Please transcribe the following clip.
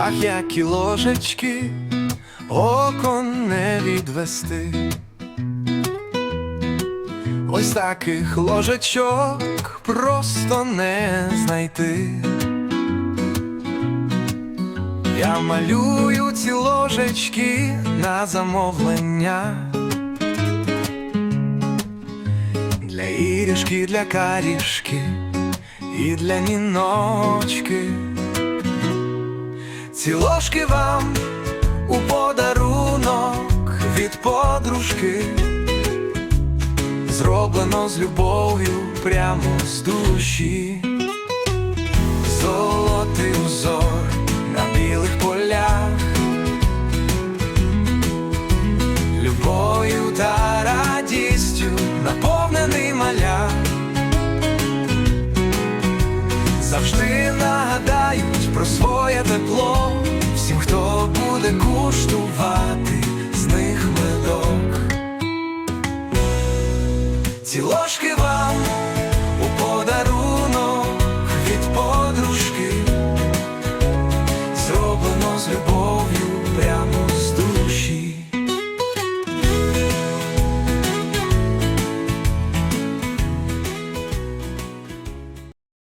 Ах, які ложечки, око не відвести. Ось таких ложечок просто не знайти. Я малюю ці ложечки на замовлення. Для ірішки, для карішки і для ніночки. Ці ложки вам у подарунок від подружки. Зроблено з любов'ю прямо з душі. Про своє тепло всім, хто буде куштувати з них медок. Ці ложки